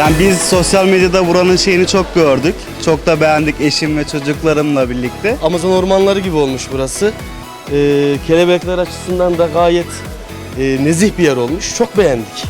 Yani biz sosyal medyada buranın şeyini çok gördük. Çok da beğendik eşim ve çocuklarımla birlikte. Amazon ormanları gibi olmuş burası. Ee, kelebekler açısından da gayet e, nezih bir yer olmuş. Çok beğendik.